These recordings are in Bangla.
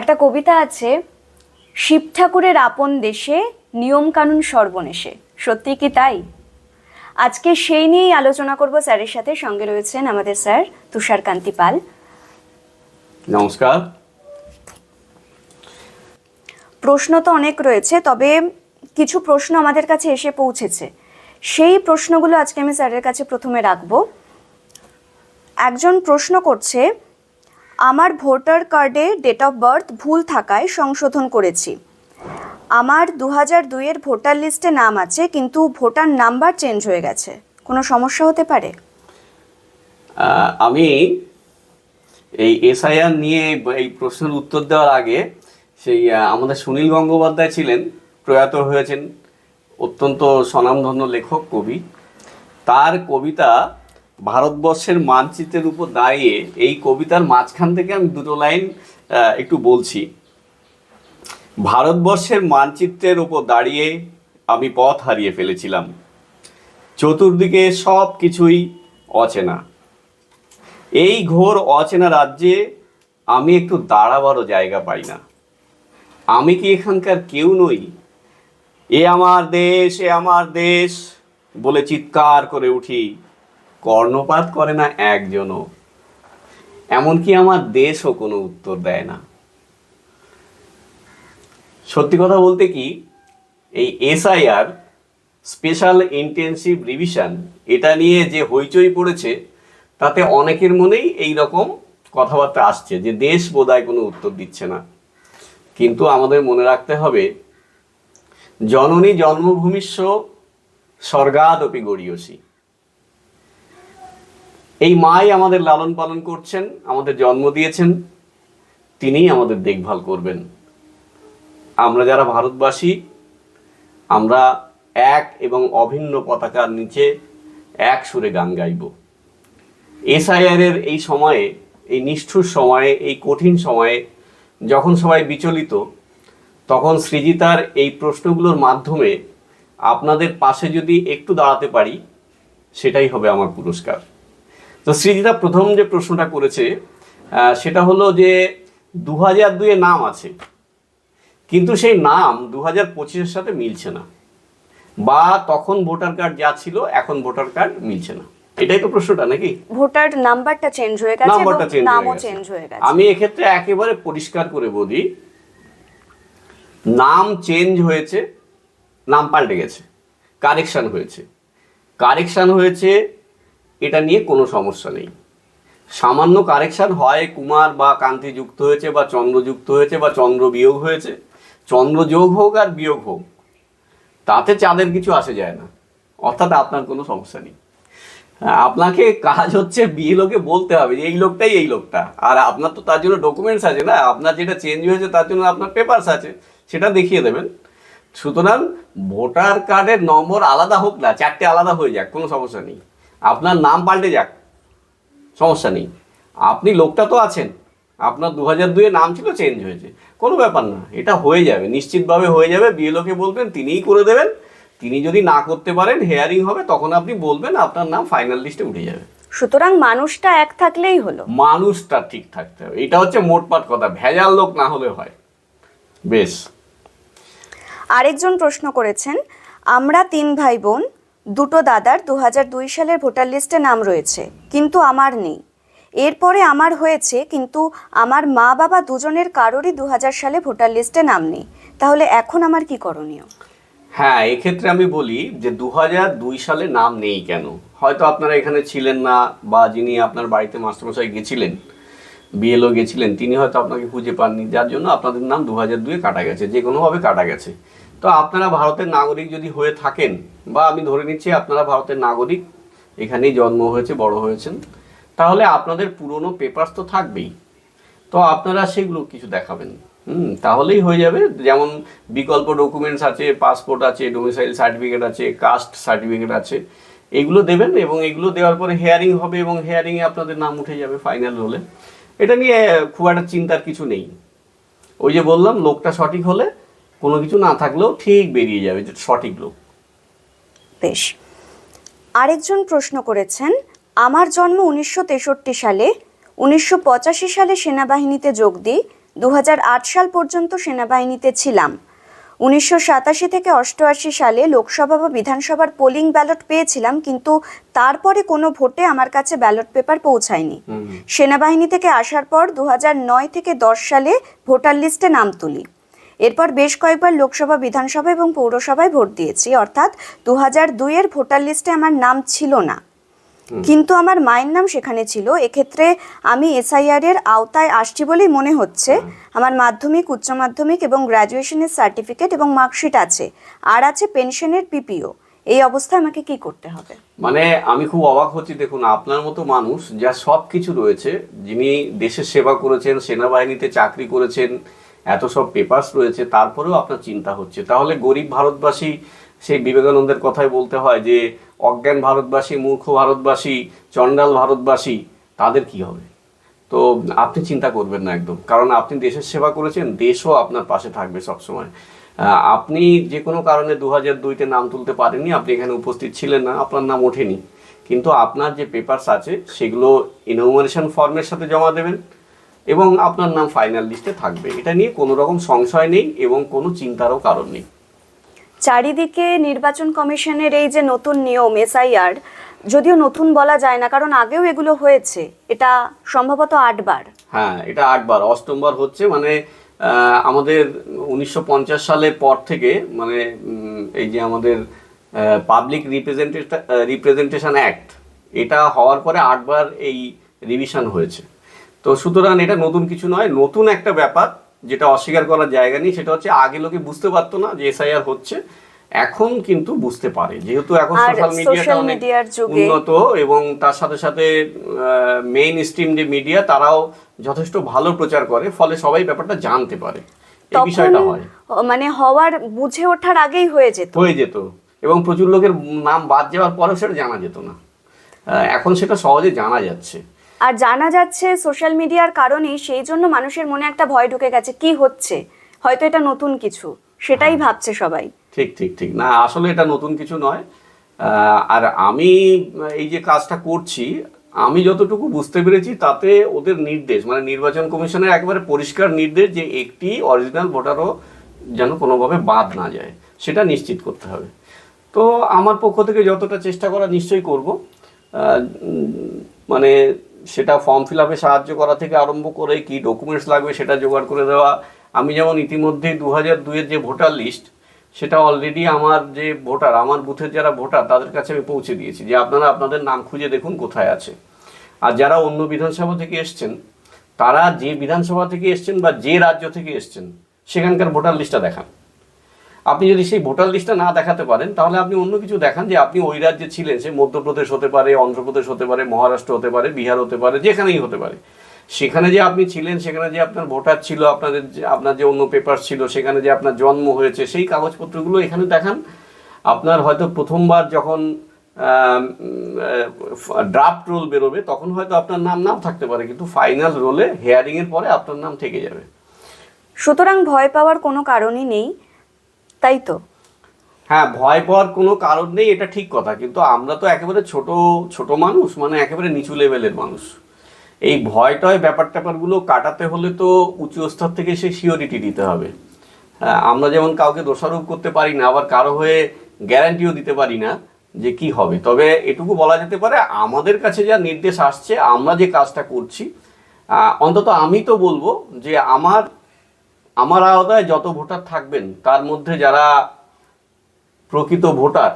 একটা কবিতা আছে শিব ঠাকুরের আপন দেশে নিয়মকানুন সর্বনেশে। সত্যি কি তাই? আজকে সেই নিয়েই আলোচনা করব স্যারের সাথে। সঙ্গে রয়েছেন আমাদের স্যার তুষার কান্তি পাল। নমস্কার। প্রশ্ন তো অনেক রয়েছে তবে কিছু প্রশ্ন আমাদের কাছে এসে পৌঁছেছে। সেই প্রশ্নগুলো আজকে আমি স্যারের কাছে প্রথমে রাখব। একজন প্রশ্ন করছে আমার ভোটার কার্ডে ডেট অফ বার্থ ভুল থাকায় সংশোধন করেছি। আমার দু হাজার দুইয়ের ভোটার লিস্টে নাম আছে, কিন্তু ভোটার নাম্বার চেঞ্জ হয়ে গেছে। কোনো সমস্যা হতে পারে? আমি এই এসআইআর নিয়ে এই প্রশ্নের উত্তর দেওয়ার আগে সেই আমাদের সুনীল গঙ্গোপাধ্যায় ছিলেন, প্রয়াত হয়েছেন অত্যন্ত স্বনামধন্য লেখক, কবি। তার কবিতা ভারতবর্ষের মানচিত্রের উপর দাঁড়িয়ে এই কবিতার মাঝখান থেকে আমি দুটো লাইন একটু বলছি। ভারতবর্ষের মানচিত্রের উপর দাঁড়িয়ে আমি পথ হারিয়ে ফেলেছিলাম। চতুর্দিকে সব কিছুই অচেনা। এই ঘোর অচেনা রাজ্যে আমি একটু দাঁড়াবারও জায়গা পাই না। আমি কি এখানকার কেউ নই? এ আমার দেশ, এ আমার দেশ বলে চিৎকার করে উঠি। কর্ণপাত করে না একজনও। এমনকি আমার দেশও কোনো উত্তর দেয় না। সত্যি কথা বলতে কি, এই এসআইআর স্পেশাল ইন্টেনসিভ রিভিশন, এটা নিয়ে যে হইচই পড়েছে, তাতে অনেকের মনেই এই রকম কথাবার্তা আসছে যে দেশ বোধহয় কোনো উত্তর দিচ্ছে না। কিন্তু আমাদের মনে রাখতে হবে, জননী জন্মভূমিস্ব স্বর্গাদপি গড়িয়সী। এই মাই আমাদের লালন পালন করছেন, আমাদের জন্ম দিয়েছেন, তিনিই আমাদের দেখভাল করবেন। আমরা যারা ভারতবাসী, আমরা এক এবং অভিন্ন পতাকার নিচে এক সুরে গান গাইব। এসআইআর এর এই সময়ে, এই নিষ্ঠুর সময়ে, এই কঠিন সময়ে যখন সবাই বিচলিত, তখন সৃজিতার এই প্রশ্নগুলোর মাধ্যমে আপনাদের পাশে যদি একটু দাঁড়াতে পারি, সেটাই হবে আমার পুরস্কার। তো সৃজিতা প্রথম যে প্রশ্নটা করেছে সেটা হলো যে দু হাজার দুয়ে নাম আছে কিন্তু সেই নাম দু হাজার পঁচিশের সাথে মিলছে না। বা তখন ভোটার কার্ড যা ছিল এখন ভোটার কার্ড মিলছে না। এটাই তো প্রশ্নটা নাকি? ভোটার নাম্বারটা চেঞ্জ হয়ে গেছে নাম্বারটা চেঞ্জ নামও চেঞ্জ হয়ে গেছে। আমি এক্ষেত্রে একেবারে পরিষ্কার করে বলি নাম চেঞ্জ হয়েছে নাম পাল্টে গেছে কারেকশন হয়েছে। কারেকশন হয়েছে এটা নিয়ে কোনো সমস্যা নেই। সামান্য কারেকশন হয়, কুমার বা কান্তি যুক্ত হয়েছে বা চন্দ্র যুক্ত হয়েছে বা চন্দ্র বিয়োগ হয়েছে। চন্দ্র যোগ হোক আর বিয়োগ হোক, তাতে চাঁদের কিছু আসে যায় না। অর্থাৎ আপনার কোনো সমস্যা নেই। আপনাকে কাজ হচ্ছে বিয়ে লোকে বলতে হবে যে, এই লোকটাই এই লোকটা। আর আপনার তো তার জন্য ডকুমেন্টস আছে না? আপনার যেটা চেঞ্জ হয়েছে তার জন্য আপনার পেপারস আছে। সেটা দেখিয়ে দেবেন। সুতরাং ভোটার কার্ডের নম্বর আলাদা হোক না, চারটে আলাদা হয়ে যাক, কোনো সমস্যা নেই। আপনার নাম পাল্টে যাক। সমস্যা নেই। আপনি লোকটা তো আছেন। আপনার দু হাজার দুয়ে নাম ছিল চেঞ্জ হয়েছে। কোনো ব্যাপার না এটা হয়ে যাবে নিশ্চিতভাবে হয়ে যাবে। বিএলওকে বলবেন তিনিই করে দেবেন। তিনি যদি না করতে পারেন হেয়ারিং হবে তখন আপনি বলবেন আপনার নাম ফাইনাল লিস্টে উঠে যাবে। সুতরাং মানুষটা এক থাকলেই হলো। মানুষটা ঠিক থাকতে হবে। এটা হচ্ছে মোটপাট কথা ভেজাল লোক না হলে হয়। বেশ। আরেকজন প্রশ্ন করেছেন আমরা তিন ভাই বোন দুটো দাদার দু দুই সালের ভোটার লিস্টে নাম রয়েছে, কিন্তু আমার নেই। এরপরে আমার হয়েছে, কিন্তু আমার মা বাবা দুজনের কারোরই দু হাজার সালে ভোটার লিস্টে নাম নেই। তাহলে এখন আমার কি করণীয়? হ্যাঁ এক্ষেত্রে আমি বলি যে দু দুই সালে নাম নেই কেন? হয়তো আপনারা এখানে ছিলেন না, বা যিনি আপনার বাড়িতে মাস্টারমশাই গেছিলেন, বিএলও গেছিলেন, তিনি হয়তো আপনাকে খুঁজে পাননি। যার জন্য আপনাদের নাম দু হাজার দুয়ে কাটা গেছে যে কোনোভাবে কাটা গেছে। তো আপনারা ভারতের নাগরিক যদি হয়ে থাকেন, বা আমি ধরে নিচ্ছি আপনারা ভারতের নাগরিক, এখানেই জন্ম হয়েছে, বড় হয়েছেন, তাহলে আপনাদের পুরনো পেপারস তো থাকবেই। তো আপনারা সেগুলো কিছু দেখাবেন। হুম, তাহলেই হয়ে যাবে। যেমন বিকল্প ডকুমেন্টস আছে পাসপোর্ট আছে ডোমিসাইল সার্টিফিকেট আছে কাস্ট সার্টিফিকেট আছে, এগুলো দেবেন এবং এগুলো দেওয়ার পরে হেয়ারিং হবে এবং হেয়ারিংয়ে আপনাদের নাম উঠে যাবে ফাইনাল হলে এটা নিয়ে খুব একটা চিন্তার কিছু নেই। ওই যে বললাম, লোকটা সঠিক হলে কোনো কিছু না থাকলেও ঠিক বেরিয়ে যাবে সঠিক লোক। বেশ। আরেকজন প্রশ্ন করেছেন আমার জন্ম উনিশশো তেষট্টি সালে উনিশশো পঁচাশি সালে সেনাবাহিনীতে যোগ দিই দু হাজার আট সাল পর্যন্ত সেনাবাহিনীতে ছিলাম। উনিশশো সাতাশি থেকে অষ্টআশি সালে লোকসভা বা বিধানসভার পোলিং ব্যালট পেয়েছিলাম কিন্তু তারপরে কোনো ভোটে আমার কাছে ব্যালট পেপার পৌঁছায়নি। সেনাবাহিনী থেকে আসার পর দু নয় থেকে দশ সালে ভোটার লিস্টে নাম তুলি। এরপর বেশ কয়েকবার লোকসভা বিধানসভা এবং পৌরসভায় ভোট দিয়েছি। অর্থাৎ দু হাজার দুইয়ের ভোটার লিস্টে আমার নাম ছিল না। কিন্তু আমার মায়ের নাম সেখানে ছিল। এক্ষেত্রে আমি এসআইআর এর আওতায় আসছি বলেই মনে হচ্ছে। আমার মাধ্যমিক উচ্চ মাধ্যমিক এবং গ্র্যাজুয়েশনের সার্টিফিকেট এবং মার্কশিট আছে। আর আছে পেনশনের পিপিও। এই অবস্থায় আমাকে কি করতে হবে? মানে আমি খুব অবাক হচ্ছি। দেখুন আপনার মতো মানুষ যা সব কিছু রয়েছে যিনি দেশের সেবা করেছেন সেনাবাহিনীতে চাকরি করেছেন এত সব পেপার্স রয়েছে, তারপরেও আপনার চিন্তা হচ্ছে। তাহলে গরিব ভারতবাসী, সেই বিবেকানন্দের কথাই বলতে হয় যে, অজ্ঞান ভারতবাসী, মূর্খ ভারতবাসী, চণ্ডাল ভারতবাসী, তাদের কি হবে? তো আপনি চিন্তা করবেন না একদম। কারণ আপনি দেশের সেবা করেছেন, দেশও আপনার পাশে থাকবে সবসময়। আপনি যে কোনো কারণে দু হাজার দুইতে নাম তুলতে পারেননি, আপনি এখানে উপস্থিত ছিলেন না, আপনার নাম ওঠেনি। কিন্তু আপনার যে পেপারস আছে, সেগুলো ইনোমিনেশন ফর্মের সাথে জমা দেবেন। এবং আপনার নাম ফাইনাল লিস্টে থাকবে। এটা নিয়ে কোনো রকম সংশয় নেই এবং কোনো চিন্তারও কারণ নেই। চারিদিকে নির্বাচন কমিশনের এই যে নতুন নিয়ম এসআইআর যদিও নতুন বলা যায় না কারণ আগেও এগুলো হয়েছে। এটা সম্ভবত আটবার। হ্যাঁ এটা আটবার। অষ্টমবার হচ্ছে মানে আমাদের উনিশশো পঞ্চাশ সালের পর থেকে মানে এই যে আমাদের পাবলিক রিপ্রেজেন্টেশন রিপ্রেজেন্টেশন অ্যাক্ট এটা হওয়ার পরে আটবার এই রিভিশন হয়েছে। তো সুতরাং এটা নতুন কিছু নয় নতুন একটা ব্যাপার যেটা অস্বীকার করার জায়গা নেই সেটা হচ্ছে আগে লোকে বুঝতে পারতো না যে এসআইআর হচ্ছে এখন কিন্তু বুঝতে পারে। যেহেতু এখন সোশ্যাল মিডিয়াটা অনেক উন্নত এবং তার সাথে সাথে মেইন স্ট্রিম যে মিডিয়া তারাও যথেষ্ট ভালো প্রচার করে ফলে সবাই ব্যাপারটা জানতে পারে। এই বিষয়টা হয়। মানে হওয়ার বুঝে ওঠার আগেই হয়ে যেত। হয়ে যেত এবং প্রচুর লোকের নাম বাদ যাওয়ার পরেও সেটা জানা যেত না। এখন সেটা সহজে জানা যাচ্ছে। আর জানা যাচ্ছে সোশ্যাল মিডিয়ার কারণেই সেই জন্য মানুষের মনে একটা ভয় ঢুকে গেছে কি হচ্ছে? হয়তো এটা নতুন কিছু সেটাই ভাবছে সবাই। ঠিক ঠিক ঠিক। না আসলে এটা নতুন কিছু নয়। আর আমি এই যে কাজটা করছি আমি যতটুকু বুঝতে পেরেছি তাতে ওদের নির্দেশ মানে নির্বাচন কমিশনের একবারে পরিষ্কার নির্দেশ যে একটি অরিজিনাল ভোটারও যেন কোনোভাবে বাদ না যায় সেটা নিশ্চিত করতে হবে। তো আমার পক্ষ থেকে যতটা চেষ্টা করা নিশ্চয়ই করব। মানে সেটা ফর্ম ফিল আপে সাহায্য করা থেকে আরম্ভ করে কি ডকুমেন্টস লাগবে সেটা জোগাড় করে দেওয়া। আমি যেমন ইতিমধ্যেই দু হাজার দুইয়ের যে ভোটার লিস্ট সেটা অলরেডি আমার যে ভোটার আমার বুথের যারা ভোটার তাদের কাছে আমি পৌঁছে দিয়েছি। যে আপনারা আপনাদের নাম খুঁজে দেখুন কোথায় আছে। আর যারা অন্য বিধানসভা থেকে এসছেন, তারা যে বিধানসভা থেকে এসছেন বা যে রাজ্য থেকে এসছেন, সেখানকার ভোটার লিস্টটা দেখান। আপনি যদি সেই ভোটার লিস্টটা না দেখাতে পারেন, তাহলে আপনি অন্য কিছু দেখান যে আপনি ওই রাজ্যে ছিলেন। সে মধ্যপ্রদেশ হতে পারে, অন্ধ্রপ্রদেশ হতে পারে, মহারাষ্ট্র হতে পারে, বিহার হতে পারে, যেখানেই হতে পারে। সেখানে যে আপনি ছিলেন, সেখানে যে আপনার ভোটার ছিল, আপনাদের যে, আপনার যে অন্য পেপার ছিল, সেখানে যে আপনার জন্ম হয়েছে, সেই কাগজপত্রগুলো এখানে দেখান। আপনার হয়তো প্রথমবার যখন ড্রাফট রোল বেরোবে, তখন হয়তো আপনার নাম নাও থাকতে পারে, কিন্তু ফাইনাল রোলে হেয়ারিংয়ের পরে আপনার নাম থেকে যাবে। সুতরাং ভয় পাওয়ার কোনো কারণই নেই। তাই তো? হ্যাঁ ভয় পাওয়ার কোনো কারণ নেই এটা ঠিক কথা। কিন্তু আমরা তো একেবারে ছোট ছোট মানুষ মানে একেবারে নিচু লেভেলের মানুষ। এই ভয় টয় ব্যাপার ট্যাপারগুলো কাটাতে হলে তো উঁচু স্তর থেকে সে সিওরিটি দিতে হবে। হ্যাঁ, আমরা যেমন কাউকে দোষারোপ করতে পারি না আবার কারও হয়ে গ্যারান্টিও দিতে পারি না যে কি হবে। তবে এটুকু বলা যেতে পারে আমাদের কাছে যা নির্দেশ আসছে আমরা যে কাজটা করছি অন্তত আমি তো বলব যে আমার আমার আওতায় যত ভোটার থাকবেন তার মধ্যে যারা প্রকৃত ভোটার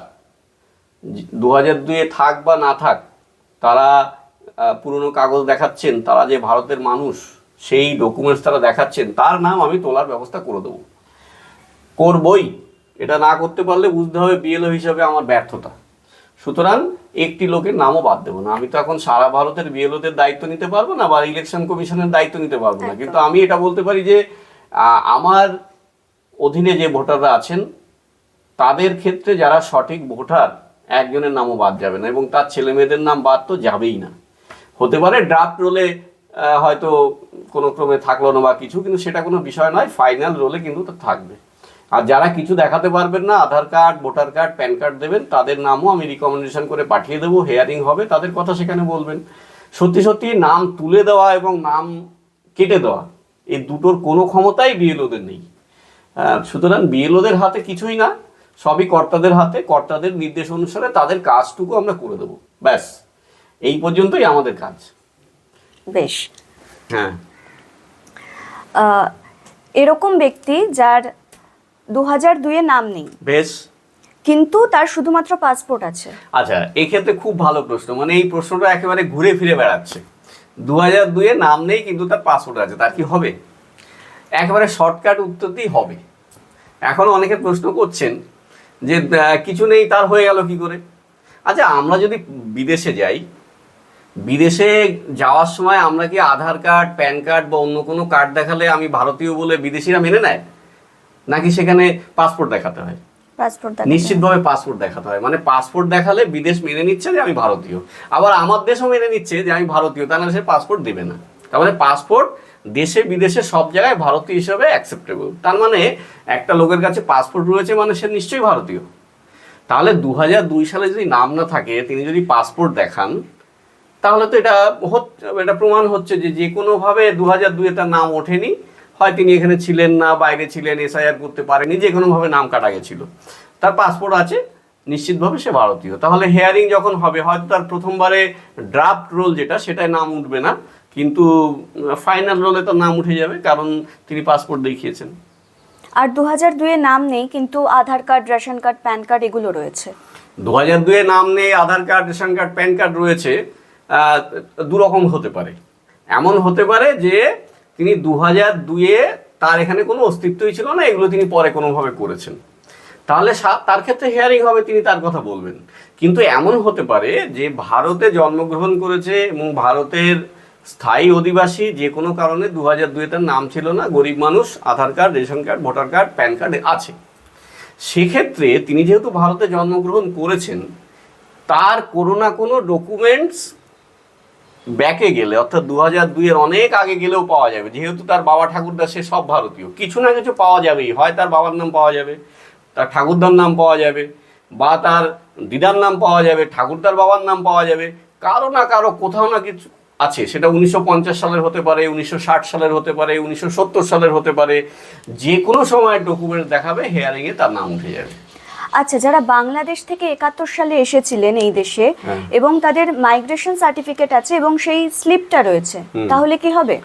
দু হাজার দুয়ে থাক বা না থাক তারা পুরনো কাগজ দেখাচ্ছেন তারা যে ভারতের মানুষ সেই ডকুমেন্টস তারা দেখাচ্ছেন তার নাম আমি তোলার ব্যবস্থা করে দেবো। করবই। এটা না করতে পারলে বুঝতে হবে বিএলও হিসাবে আমার ব্যর্থতা। সুতরাং একটি লোকের নামও বাদ দেবো না। আমি তো এখন সারা ভারতের বিএলওদের দায়িত্ব নিতে পারব না বা ইলেকশন কমিশনের দায়িত্ব নিতে পারব না। কিন্তু আমি এটা বলতে পারি যে আমার অধীনে যে ভোটাররা আছেন, তাদের ক্ষেত্রে যারা সঠিক ভোটার, একজনের নামও বাদ যাবে না এবং তার ছেলে মেয়েদের নাম বাদ তো যাবেই না। হতে পারে ড্রাফট রোলে হয়তো কোনো ক্রমে থাকল না বা কিছু, কিন্তু সেটা কোনো বিষয় নয় ফাইনাল রোলে কিন্তু তা থাকবে। আর যারা কিছু দেখাতে পারবেন না, Aadhaar card, voter card, PAN card দেবেন, তাদের নামও আমি রিকমেন্ডেশন করে পাঠিয়ে দেবো হেয়ারিং হবে, তাদের কথা সেখানে বলবেন। সত্যি সত্যি নাম তুলে দেওয়া এবং নাম কেটে দেওয়া এই দুটোর কোনো ক্ষমতাই বিএলওদের নেই। সুতরাং বিএলওদের হাতে কিছুই না সবই কর্তাদের হাতে কর্তাদের নির্দেশ অনুসারে তাদের কাজটুকু আমরা করে দেবো। ব্যাস এই পর্যন্তই আমাদের কাজ। বেশ। হ্যাঁ। এরকম ব্যক্তি যার দু হাজার দুইয়ে নাম নেই বেশ। কিন্তু তার শুধুমাত্র পাসপোর্ট আছে। আচ্ছা এক্ষেত্রে খুব ভালো প্রশ্ন মানে এই প্রশ্নটা একেবারে ঘুরে ফিরে বেড়াচ্ছে। দু হাজার নাম নেই, কিন্তু তার পাসপোর্ট আছে। তার কি হবে? একেবারে শর্টকাট উত্তরতেই হবে। এখন অনেকে প্রশ্ন করছেন যে কিছু নেই, তার হয়ে গেল কি করে? আচ্ছা আমরা যদি বিদেশে যাই, বিদেশে যাওয়ার সময় আমরা কি আধার কার্ড, প্যান কার্ড বা অন্য কোনো কার্ড দেখালে আমি ভারতীয় বলে বিদেশিরা মেনে নেয়? নাকি সেখানে পাসপোর্ট দেখাতে হয়? নিশ্চিতভাবে পাসপোর্ট দেখাতে হয়। মানে পাসপোর্ট দেখালে বিদেশ মেনে নিচ্ছে যে আমি ভারতীয়। আবার আমার দেশও মেনে নিচ্ছে যে আমি ভারতীয়, তা নাহলে সে পাসপোর্ট দেবে না। তার মানে পাসপোর্ট দেশে, বিদেশে সব জায়গায় ভারতীয় হিসেবে অ্যাকসেপ্টেবল তার মানে একটা লোকের কাছে পাসপোর্ট রয়েছে মানে সে নিশ্চয়ই ভারতীয়। তাহলে দু দুই সালে যদি নাম না থাকে, তিনি যদি পাসপোর্ট দেখান, তাহলে তো এটা হত- এটা প্রমাণ হচ্ছে যে যে কোনোভাবে দু হাজার দুয়ে তার নাম ওঠেনি। হয় তিনি এখানে ছিলেন না বাইরে ছিলেন এসআইআর করতে পারেনি যে কোনোভাবে নাম কাটা গেছিল। তার পাসপোর্ট আছে নিশ্চিতভাবে সে ভারতীয়। তাহলে হেয়ারিং যখন হবে হয়তো তার প্রথমবারে ড্রাফট রোল যেটা সেটায় নাম উঠবে না কিন্তু ফাইনাল রোলে তো নাম উঠে যাবে কারণ তিনি পাসপোর্ট দেখিয়েছেন। আর দু হাজার দুয়ে নাম নেই কিন্তু Aadhaar card ration card PAN card এগুলো রয়েছে। দু হাজার দুয়ে নাম নেই Aadhaar card ration card PAN card রয়েছে দুরকম হতে পারে। এমন হতে পারে যে তিনি দু হাজার দুয়ে তার এখানে কোনো অস্তিত্বই ছিল না, এগুলো তিনি পরে কোনোভাবে করেছেন। তাহলে তার ক্ষেত্রে হেয়ারিং হবে, তিনি তার কথা বলবেন। কিন্তু এমন হতে পারে যে ভারতে জন্মগ্রহণ করেছে এবং ভারতের স্থায়ী অধিবাসী যে কোনো কারণে দু হাজার দুয়ে তার নাম ছিল না, গরিব মানুষ, Aadhaar card, ration card, voter card, PAN card আছে। সেক্ষেত্রে তিনি যেহেতু ভারতে জন্মগ্রহণ করেছেন, তার কোনো না কোনো ডকুমেন্টস ব্যাকে গেলে, অর্থাৎ দু হাজার দুইয়ের অনেক আগে গেলেও পাওয়া যাবে। যেহেতু তার বাবা ঠাকুরদা, সে সব ভারতীয়। কিছু না কিছু পাওয়া যাবেই। হয় তার বাবার নাম পাওয়া যাবে, তার ঠাকুরদার নাম পাওয়া যাবে, বা তার দিদার নাম পাওয়া যাবে, ঠাকুরদার বাবার নাম পাওয়া যাবে। কারও না কারও, কোথাও না কিছু আছে। সেটা উনিশশো পঞ্চাশ সালের হতে পারে, উনিশশো ষাট সালের হতে পারে, উনিশশো সত্তর সালের হতে পারে। যে কোনো সময় ডকুমেন্ট দেখাবে হেয়ারিংয়ে তার নাম উঠে যাবে। আচ্ছা যারা বাংলাদেশ থেকে একাত্তর সালে এসেছিলেন এই দেশে হ্যাঁ। এবং তাদের মাইগ্রেশন সার্টিফিকেট আছে এবং সেই স্লিপটা রয়েছে তাহলে কি হবে?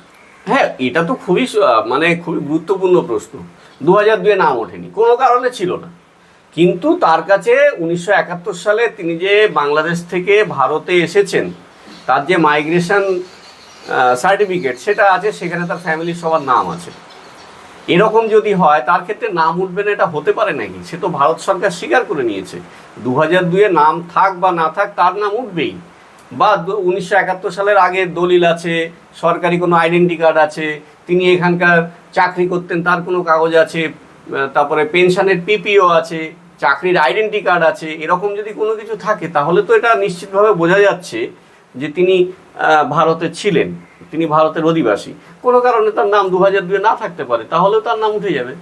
হ্যাঁ এটা তো খুবই মানে খুবই গুরুত্বপূর্ণ প্রশ্ন। দু হাজার দুয়ে নাম ওঠেনি কোনো কারণে ছিল না। কিন্তু তার কাছে উনিশশো একাত্তর সালে তিনি যে বাংলাদেশ থেকে ভারতে এসেছেন তার যে মাইগ্রেশন সার্টিফিকেট সেটা আছে সেখানে তার ফ্যামিলির সবার নাম আছে। এরকম যদি হয়, তার ক্ষেত্রে নাম উঠবে না, এটা হতে পারে নাকি? সে তো ভারত সরকার স্বীকার করে নিয়েছে। দু হাজার দুয়ে নাম থাক বা না থাক, তার নাম উঠবেই। বা উনিশশো একাত্তর সালের আগে দলিল আছে, সরকারি কোনো আইডেন্টি কার্ড আছে, তিনি এখানকার চাকরি করতেন, তার কোনো কাগজ আছে তারপরে পেনশনের পিপিও আছে, চাকরির আইডেন্টি কার্ড আছে, এরকম যদি কোনো কিছু থাকে, তাহলে তো এটা নিশ্চিতভাবে বোঝা যাচ্ছে যে তিনি ভারতে ছিলেন। তিনি ভারতের অধিবাসী। কোনো কারণে তার নাম দু হাজার দুয়ে না থাকতে পারে তাহলেও তার নাম উঠে যাবে।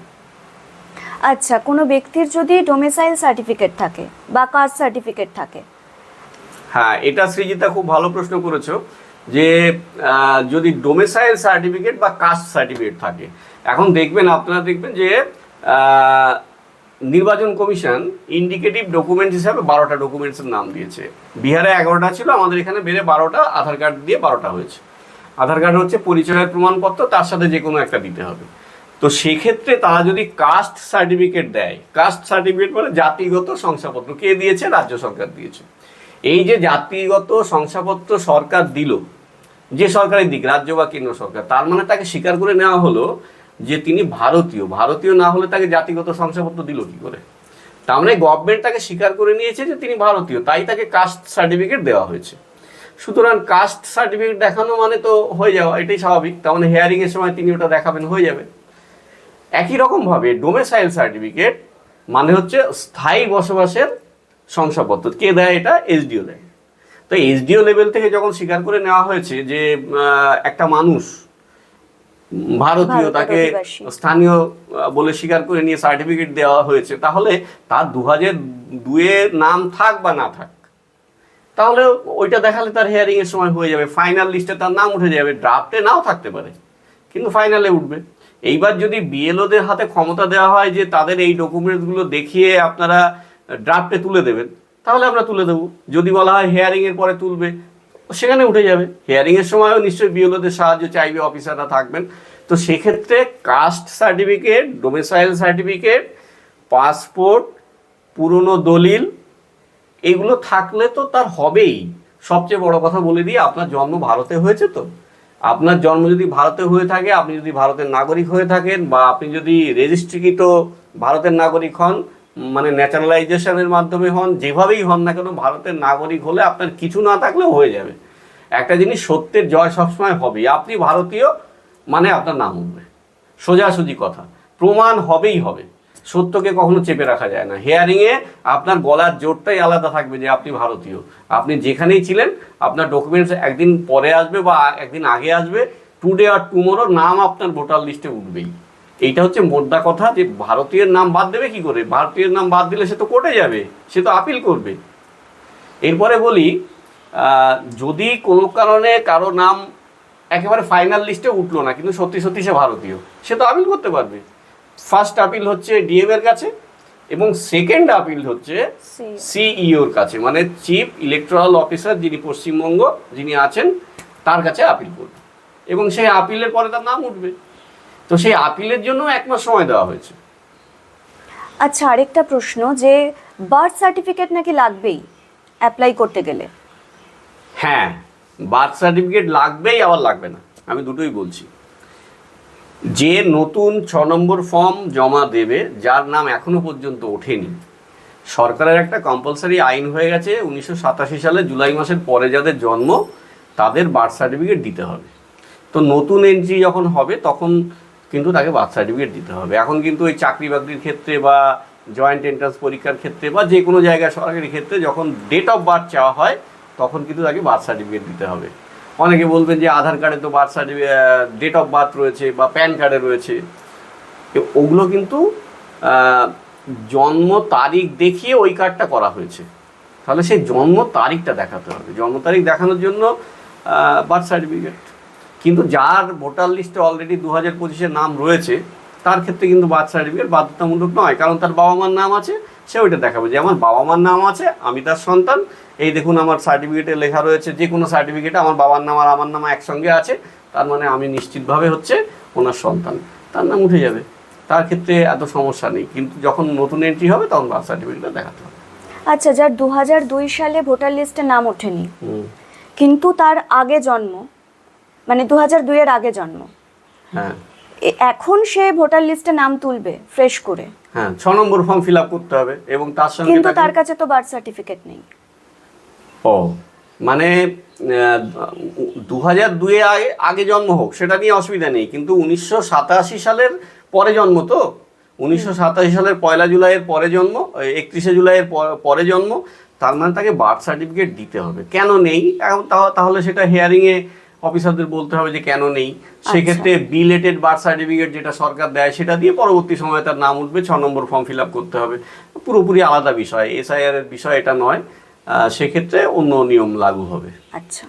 আচ্ছা কোনো ব্যক্তির যদি ডোমিসাইল সার্টিফিকেট থাকে বা কাস্ট সার্টিফিকেট থাকে? হ্যাঁ এটা সৃজিতা খুব ভালো প্রশ্ন করেছ যে যদি ডোমিসাইল সার্টিফিকেট বা কাস্ট সার্টিফিকেট থাকে। এখন দেখবেন আপনারা দেখবেন যে নির্বাচন কমিশন ইন্ডিকেটিভ ডকুমেন্ট হিসাবে বারোটা ডকুমেন্টসের নাম দিয়েছে। বিহারে এগারোটা ছিল আমাদের এখানে বেড়ে বারোটা আধার কার্ড দিয়ে বারোটা হয়েছে। আধার কার্ড হচ্ছে পরিচয়ের প্রমাণপত্র, তার সাথে যে কোনো একটা দিতে হবে। তো সেক্ষেত্রে তারা যদি কাস্ট সার্টিফিকেট দেয় কাস্ট সার্টিফিকেট মানে জাতিগত শংসাপত্র। কে দিয়েছে? রাজ্য সরকার দিয়েছে। এই যে জাতিগত শংসাপত্র সরকার দিল, যে সরকারের দিক, রাজ্য বা কেন্দ্র সরকার, তার মানে তাকে স্বীকার করে নেওয়া হলো যে তিনি ভারতীয়। ভারতীয় না হলে তাকে জাতিগত শংসাপত্র দিল কি করে? তার মানে গভর্নমেন্ট তাকে স্বীকার করে নিয়েছে যে তিনি ভারতীয়, তাই তাকে কাস্ট সার্টিফিকেট দেওয়া হয়েছে। সুতরাং কাস্ট সার্টিফিকেট দেখানো মানে তো হয়ে যাওয়া এটাই স্বাভাবিক। তার মানে হেয়ারিং এর সময় তিনি ওটা দেখাবেন হয়ে যাবে। একই রকমভাবে ডোমেসাইল সার্টিফিকেট মানে হচ্ছে স্থায়ী বসবাসের শংসাপত্র। কে দেয় এটা? এসডিও দেয়। তো এসডিও লেভেল থেকে যখন স্বীকার করে নেওয়া হয়েছে যে একটা মানুষ ভারতীয় তাকে স্থানীয় বলে স্বীকার করে নিয়ে সার্টিফিকেট দেওয়া হয়েছে তাহলে তার দু হাজার দুয়ের নাম থাক বা না থাক তাহলে ওইটা দেখালে তার হিয়ারিং এর সময় হয়ে যাবে। ফাইনাল লিস্টে তার নাম উঠে যাবে। ড্রাফটে নাও থাকতে পারে। কিন্তু ফাইনালে উঠবে। এইবার যদি বিএলওদের হাতে ক্ষমতা দেওয়া হয় যে তাদের এই ডকুমেন্টসগুলো দেখিয়ে আপনারা ড্রাফটে তুলে দেবেন, তাহলে আমরা তুলে দেবো। যদি বলা হয় হেয়ারিংয়ের পরে তুলবে, সেখানে উঠে যাবে। হিয়ারিংয়ের সময়ও নিশ্চয়ই বিএলওদের সাহায্য চাইবে অফিসাররা থাকবেন। তো সেক্ষেত্রে caste certificate domicile certificate passport পুরনো দলিল এগুলো থাকলে তো তার হবেই। সবচেয়ে বড় কথা বলে দিয়ে আপনার জন্ম ভারতে হয়েছে তো। আপনার জন্ম যদি ভারতে হয়ে থাকে, আপনি যদি ভারতের নাগরিক হয়ে থাকেন বা আপনি যদি রেজিস্ট্রিকৃত ভারতের নাগরিক হন মানে ন্যাচারালাইজেশনের মাধ্যমে হন, যেভাবেই হন না কেন, ভারতের নাগরিক হলে আপনার কিছু না থাকলেও হয়ে যাবে। একটা জিনিস সত্যের জয় সবসময় হবে। আপনি ভারতীয় মানে আপনার নাম উঠবে। সোজাসুজি কথা। প্রমাণ হবেই হবে। সত্যকে কখনো চেপে রাখা যায় না। হেয়ারিংয়ে আপনার গলার জোরটাই আলাদা থাকবে যে আপনি ভারতীয়। আপনি যেখানেই ছিলেন, আপনার ডকুমেন্টস একদিন পরে আসবে বা একদিন আগে আসবে টুডে আর টুমোরো নাম আপনার ভোটার লিস্টে উঠবেই। এইটা হচ্ছে মোদ্দা কথা যে ভারতীয়ের নাম বাদ দেবে কি করে? ভারতীয়ের নাম বাদ দিলে সে তো কোর্টে যাবে, সে তো আপিল করবে। এরপরে বলি যদি কোনো কারণে কারও নাম একেবারে ফাইনাল লিস্টে উঠল না, কিন্তু সত্যি সত্যি সে ভারতীয়, সে তো আপিল করতে পারবে। ফার্স্ট আপিল হচ্ছে ডিএম এর কাছে এবং সেকেন্ড আপিল হচ্ছে সিইওর কাছে মানে চিফ ইলেকট্রাল অফিসার যিনি পশ্চিমবঙ্গ যিনি আছেন তার কাছে আপিল করবে। এবং সেই আপিলের পরে তার নাম উঠবে। তো সেই আপিলের জন্য এক মাস সময় দেওয়া হয়েছে। আচ্ছা আরেকটা প্রশ্ন যে বার্থ সার্টিফিকেট নাকি লাগবেই অ্যাপ্লাই করতে গেলে? হ্যাঁ বার্থ সার্টিফিকেট লাগবেই আবার লাগবে না। আমি দুটোই বলছি। যে নতুন ছ নম্বর ফর্ম জমা দেবে, যার নাম এখনও পর্যন্ত ওঠেনি। সরকারের একটা কম্পালসারি আইন হয়ে গেছে, উনিশশো সাতাশি সালে জুলাই মাসের পরে যাদের জন্ম, তাদের বার্থ সার্টিফিকেট দিতে হবে। তো নতুন এন্ট্রি যখন হবে, তখন কিন্তু তাকে বার্থ সার্টিফিকেট দিতে হবে। এখন কিন্তু ওই চাকরি বাকরির ক্ষেত্রে বা জয়েন্ট এন্ট্রান্স পরীক্ষার ক্ষেত্রে বা যে কোনো জায়গায় সরকারি ক্ষেত্রে যখন ডেট অফ বার্থ চাওয়া হয়, তখন কিন্তু তাকে বার্থ সার্টিফিকেট দিতে হবে। অনেকে বলবেন যে আধার কার্ডে তো birth certificate date of birth রয়েছে বা প্যান কার্ডে রয়েছে। ওগুলো কিন্তু জন্ম তারিখ দেখিয়ে ওই কার্ডটা করা হয়েছে। তাহলে সেই জন্ম তারিখটা দেখাতে হবে। জন্ম তারিখ দেখানোর জন্য বার্থ সার্টিফিকেট কিন্তু যার ভোটার লিস্টে অলরেডি দু হাজার পঁচিশের নাম রয়েছে তার ক্ষেত্রে কিন্তু বার্থ সার্টিফিকেট বাধ্যতামূলক নয় কারণ তার বাবা মার নাম আছে সে ওইটা দেখাবে যে আমার বাবা মার নাম আছে আমি তার সন্তান। এই দেখুন আমার সার্টিফিকেটে লেখা রয়েছে যে কোনো সার্টিফিকেটে আমার বাবার নাম আর আমার নাম একসঙ্গে আছে তার মানে আমি নিশ্চিতভাবে হচ্ছে ওনার সন্তান। তার নাম উঠে যাবে। তার ক্ষেত্রে এত সমস্যা নেই কিন্তু যখন নতুন এন্ট্রি হবে তখন বার্থ সার্টিফিকেটটা দেখাতে হবে। আচ্ছা যার দু হাজার দুই সালে ভোটার লিস্টে নাম ওঠেনি কিন্তু তার আগে জন্ম মানে দু হাজার দুইয়ের আগে জন্ম। হ্যাঁ। এখন সে ভোটার লিস্টে নাম তুলবে ফ্রেশ করে। হ্যাঁ ছ নম্বর ফর্ম ফিল আপ করতে হবে এবং তার সঙ্গে কিন্তু তার কাছে তো বার্থ সার্টিফিকেট নেই। ও মানে দু হাজার দুয়ে আগে আগে জন্ম হোক সেটা নিয়ে অসুবিধা নেই কিন্তু উনিশশো সাতাশি সালের পরে জন্ম তো। উনিশশো সাতাশি সালের পয়লা জুলাইয়ের পরে জন্ম একত্রিশে জুলাইয়ের পরে জন্ম তার মানে তাকে বার্থ সার্টিফিকেট দিতে হবে। কেন নেই? তাহলে সেটা হিয়ারিংয়ে অফিসারদের বলতে হবে যে কেন নেই। সেক্ষেত্রে বিলেটেড বার্থ সার্টিফিকেট যেটা সরকার দেয় সেটা দিয়ে পরবর্তী সময়ে তার নাম উঠবে ছ নম্বর ফর্ম ফিল আপ করতে হবে। পুরোপুরি আলাদা বিষয় এসআইআর এর বিষয় এটা নয়। সেক্ষেত্রে অন্য নিয়ম লাগু হবে। আচ্ছা।